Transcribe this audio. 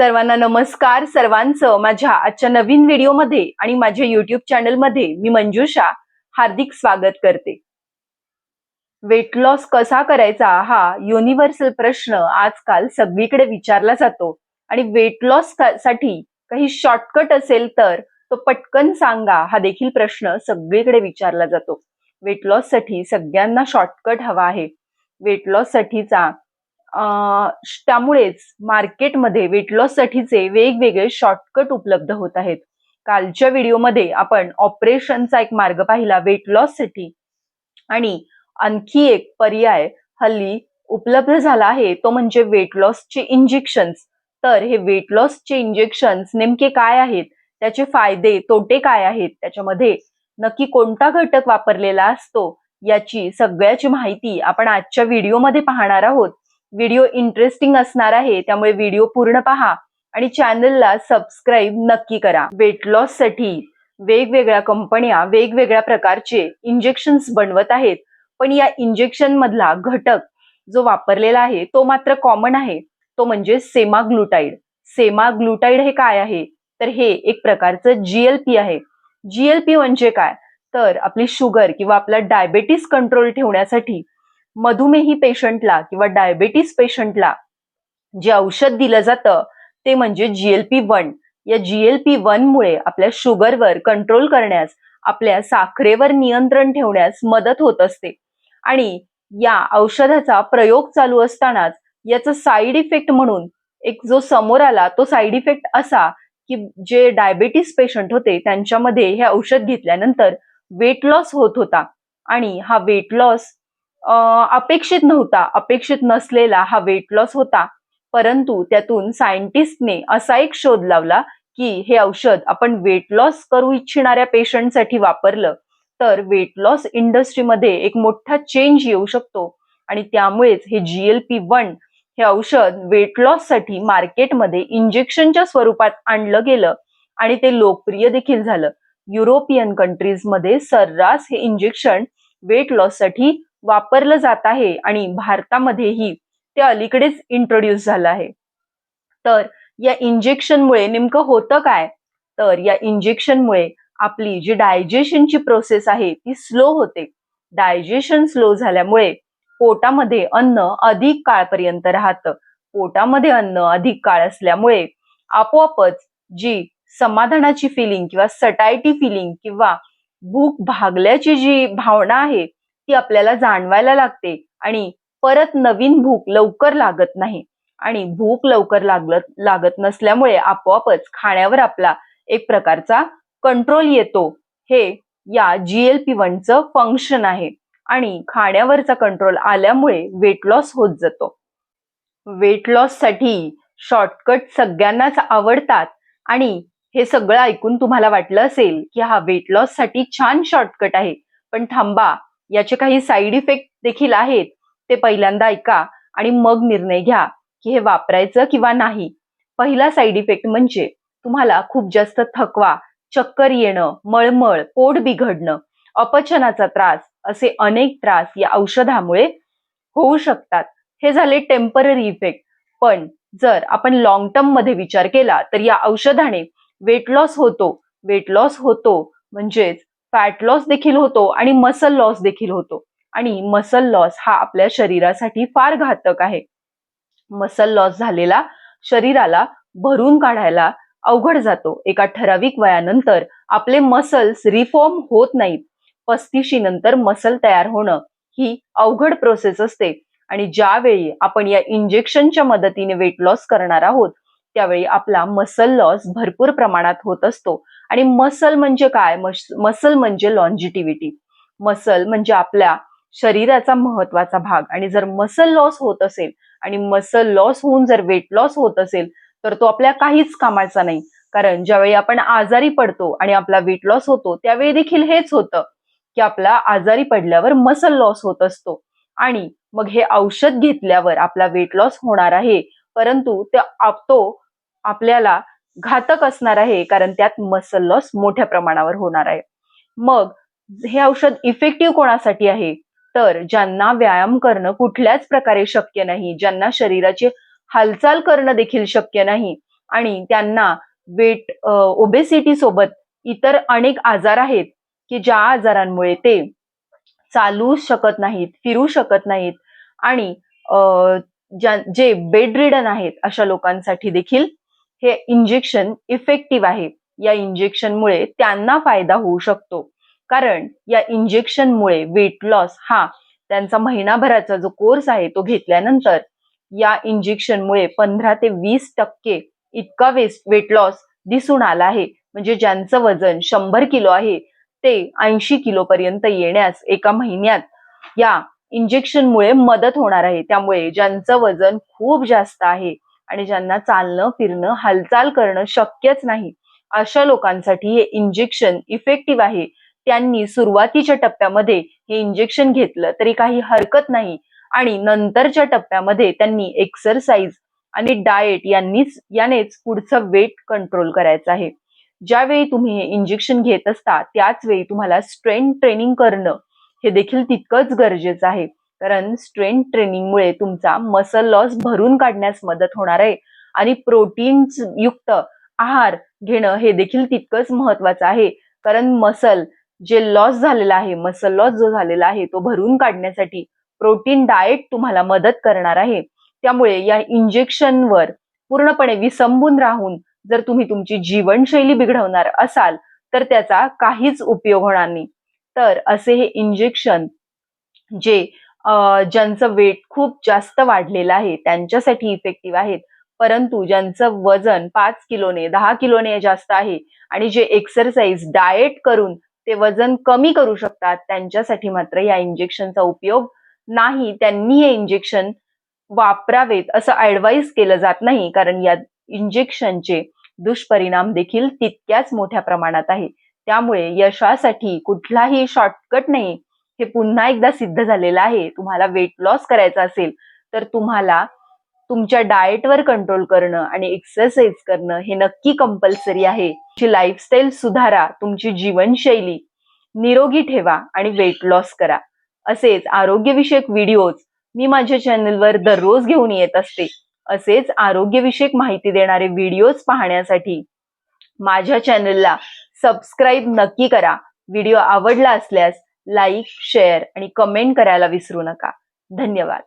सर्वांना नमस्कार. सर्वांचं माझ्या आजच्या नवीन व्हिडिओमध्ये आणि माझ्या युट्यूब चॅनलमध्ये मी मंजुषा हार्दिक स्वागत करते. वेट लॉस कसा करायचा हा युनिव्हर्सल प्रश्न आजकाल सगळीकडे विचारला जातो. आणि वेट लॉससाठी काही शॉर्टकट असेल तर तो पटकन सांगा हा देखील प्रश्न सगळीकडे विचारला जातो. वेट लॉससाठी सगळ्यांना शॉर्टकट हवा आहे. वेट लॉस साठीचा त्यामुळेच मार्केटमध्ये वेट लॉससाठीचे वेगवेगळे शॉर्टकट उपलब्ध होत आहेत. कालच्या व्हिडिओमध्ये आपण ऑपरेशनचा एक मार्ग पाहिला वेट लॉससाठी आणि आणखी एक पर्याय हल्ली उपलब्ध झाला आहे तो म्हणजे वेट लॉसचे इंजेक्शन्स तर हे वेट लॉसचे इंजेक्शन्स नेमके काय आहेत? त्याचे फायदे तोटे काय आहेत? त्याच्यामध्ये नक्की कोणता घटक वापरलेला असतो? याची सगळ्याची माहिती आपण आजच्या व्हिडिओमध्ये पाहणार आहोत. व्हिडिओ इंटरेस्टिंग असणार आहे त्यामुळे व्हिडिओ पूर्ण पहा आणि चॅनलला सबस्क्राईब नक्की करा. वेट लॉससाठी वेगवेगळ्या कंपन्या वेगवेगळ्या प्रकारचे इंजेक्शन्स बनवत आहेत. पण या इंजेक्शन मधला घटक जो वापरलेला आहे तो मात्र कॉमन आहे. तो म्हणजे सेमाग्लुटाईड सेमाग्लुटाईड हे काय आहे? तर हे एक प्रकारचं जीएलपी आहे. जीएलपी म्हणजे काय? तर आपली शुगर किंवा आपला डायबेटीस कंट्रोल ठेवण्यासाठी मधुमेही पेशंटला किंवा डायबेटीस पेशंटला जे औषध दिलं जातं ते म्हणजे जीएलपी वन या जीएलपी वन मुळे आपल्या शुगरवर कंट्रोल करण्यास आपल्या साखरेवर नियंत्रण ठेवण्यास मदत होत असते. आणि या औषधाचा प्रयोग चालू असतानाच याचा साईड इफेक्ट म्हणून एक जो समोर आला तो साईड इफेक्ट असा की जे डायबेटीस पेशंट होते त्यांच्यामध्ये हे औषध घेतल्यानंतर वेट लॉस होत होता. आणि हा वेट लॉस अपेक्षित नव्हता अपेक्षित नसलेला हा वेट लॉस होता. परंतु त्यातून सायंटिस्टने असा एक शोध लावला की हे औषध आपण वेट लॉस करू इच्छिणाऱ्या पेशंटसाठी वापरलं तर वेट लॉस इंडस्ट्रीमध्ये एक मोठा चेंज येऊ शकतो. आणि त्यामुळेच हे जीएलपी वन हे औषध वेट लॉससाठी मार्केटमध्ये इंजेक्शनच्या स्वरूपात आणलं गेलं आणि ते लोकप्रिय देखील झालं. युरोपियन कंट्रीजमध्ये सर्रास हे इंजेक्शन वेट लॉससाठी वापरलं जात आहे आणि भारतामध्येही ते अलीकडेच इंट्रोड्यूस झालं आहे. तर या इंजेक्शनमुळे नेमकं होतं काय? तर या इंजेक्शनमुळे आपली जी डायजेशनची प्रोसेस आहे ती स्लो होते. डायजेशन स्लो झाल्यामुळे पोटामध्ये अन्न अधिक काळपर्यंत राहतं. पोटामध्ये अन्न अधिक काळ असल्यामुळे आपोआपच जी समाधानाची फिलिंग किंवा सटायटी फिलिंग किंवा भूक भागल्याची जी भावना आहे ती आपल्याला जाणवायला लागते आणि परत नवीन भूक लवकर लागत नाही. आणि भूक लवकर लागत लागत नसल्यामुळे आपोआपच खाण्यावर आपला एक प्रकारचा कंट्रोल येतो. हे या जीएलपी वनचं फंक्शन आहे आणि खाण्यावरचा कंट्रोल आल्यामुळे वेट लॉस होत जातो. वेट लॉससाठी शॉर्टकट सगळ्यांनाच आवडतात आणि हे सगळं ऐकून तुम्हाला वाटलं असेल की हा वेट लॉससाठी छान शॉर्टकट आहे. पण थांबा याचे काही साईड इफेक्ट देखील आहेत. ते पहिल्यांदा ऐका आणि मग निर्णय घ्या की हे वापरायचं किंवा नाही. पहिला साईड इफेक्ट म्हणजे तुम्हाला खूप जास्त थकवा चक्कर येणं मळमळ पोट बिघडणं अपचनाचा त्रास असे अनेक त्रास या औषधामुळे होऊ शकतात. हे झाले टेंपररी इफेक्ट पण जर आपण लॉंग टर्ममध्ये विचार केला तर या औषधाने वेट लॉस होतो. वेट लॉस होतो. म्हणजेच फॅट लॉस देखील होतो आणि मसल लॉस देखील होतो. आणि मसल लॉस हा आपल्या शरीरासाठी फार घातक आहे. मसल लॉस झालेला शरीराला भरून काढायला अवघड जातो. एका ठराविक वयानंतर आपले मसल्स रिफॉर्म होत नाहीत. पस्तीशी नंतर मसल तयार होणं ही अवघड प्रोसेस असते. आणि ज्यावेळी आपण या इंजेक्शनच्या मदतीने वेट लॉस करणार आहोत त्यावेळी आपला मसल लॉस भरपूर प्रमाणात होत असतो. आणि मसल म्हणजे काय? मसल म्हणजे लॉन्जिटिव्हिटी मसल म्हणजे आपल्या शरीराचा महत्त्वाचा भाग. आणि जर मसल लॉस होत असेल आणि मसल लॉस होऊन जर वेट लॉस होत असेल तर तो आपल्या काहीच कामाचा नाही. कारण ज्यावेळी आपण आजारी पडतो आणि आपला वेट लॉस होतो त्यावेळी देखील हेच होतं की आपला आजारी पडल्यावर मसल लॉस होत असतो. आणि मग हे औषध घेतल्यावर आपला वेट लॉस होणार आहे. परंतु ते तो आपल्याला घातक असणार आहे कारण त्यात मसल लॉस मोठ्या प्रमाणावर होणार आहे. मग हे औषध इफेक्टिव्ह कोणासाठी आहे? तर ज्यांना व्यायाम करणं कुठल्याच प्रकारे शक्य नाही ज्यांना शरीराची हालचाल करणं देखील शक्य नाही आणि त्यांना वेट ओबेसिटी सोबत इतर अनेक आजार आहेत की ज्या आजारांमुळे ते चालू शकत नाहीत फिरू शकत नाहीत आणि जे बेड रिडन आहेत अशा लोकांसाठी देखील हे इंजेक्शन इफेक्टिव्ह आहे. या इंजेक्शनमुळे त्यांना फायदा होऊ शकतो. कारण या इंजेक्शनमुळे वेट लॉस हा त्यांचा महिनाभराचा जो कोर्स आहे तो घेतल्यानंतर या इंजेक्शनमुळे पंधरा ते वीस टक्के इतका वेस्ट वेट लॉस दिसून आला आहे. म्हणजे ज्यांचं वजन शंभर किलो आहे ते ऐंशी किलो पर्यंत येण्यास एका महिन्यात या इंजेक्शनमुळे मदत होणार आहे. त्यामुळे ज्यांचं वजन खूप जास्त आहे आणि ज्यांना चालणं फिरणं हालचाल करणं शक्यच नाही अशा लोकांसाठी हे इंजेक्शन इफेक्टिव्ह आहे. त्यांनी सुरुवातीच्या टप्प्यामध्ये हे इंजेक्शन घेतलं तरी काही हरकत नाही आणि नंतरच्या टप्प्यामध्ये त्यांनी एक्सरसाइज आणि डाएट यांनीच यानेच पुढचं वेट कंट्रोल करायचं आहे. ज्यावेळी तुम्ही हे इंजेक्शन घेत असता त्याच वेळी तुम्हाला स्ट्रेंथ ट्रेनिंग करणं हे देखील तितकंच गरजेचं आहे. कारण स्ट्रेंथ ट्रेनिंगमुळे तुमचा मसल लॉस भरून काढण्यास मदत होणार आहे. आणि प्रोटीन्स युक्त आहार घेणं हे देखील तितकंच महत्वाचं आहे. कारण मसल जे लॉस झालेला आहे मसल लॉस जो झालेला आहे तो भरून काढण्यासाठी प्रोटीन डाएट तुम्हाला मदत करणार आहे. त्यामुळे या इंजेक्शनवर पूर्णपणे विसंबून राहून जर तुम्ही तुमची जीवनशैली बिघडवणार असाल तर त्याचा काहीच उपयोग होणार नाही. तर असे हे इंजेक्शन जे ज्यांचं वेट खूप जास्त वाढलेलं आहे त्यांच्यासाठी इफेक्टिव्ह आहेत. परंतु ज्यांचं वजन पाच किलोने दहा किलोने जास्त आहे आणि जे एक्सरसाइज डाएट करून ते वजन कमी करू शकतात त्यांच्यासाठी मात्र या इंजेक्शनचा उपयोग नाही. त्यांनी हे इंजेक्शन वापरावेत असं ऍडवाईस केलं जात नाही कारण या इंजेक्शनचे दुष्परिणाम देखील तितक्याच मोठ्या प्रमाणात आहे. त्यामुळे यशासाठी कुठलाही शॉर्टकट नाही. हे पुन्हा एकदा सिद्ध झालेलं आहे. तुम्हाला वेट लॉस करायचा असेल तर तुम्हाला तुमच्या डाएटवर कंट्रोल करणं आणि एक्सरसाइज करणं हे नक्की कंपल्सरी आहे. तुमची लाईफस्टाईल सुधारा तुमची जीवनशैली निरोगी ठेवा आणि वेट लॉस करा. असेच आरोग्यविषयक व्हिडिओज मी माझ्या चॅनलवर दररोज घेऊन येत असते. असेच आरोग्यविषयक माहिती देणारे व्हिडिओज पाहण्यासाठी माझ्या चॅनलला सबस्क्राईब नक्की करा. व्हिडिओ आवडला असल्यास लाईक शेअर आणि कमेंट करायला विसरू नका. धन्यवाद.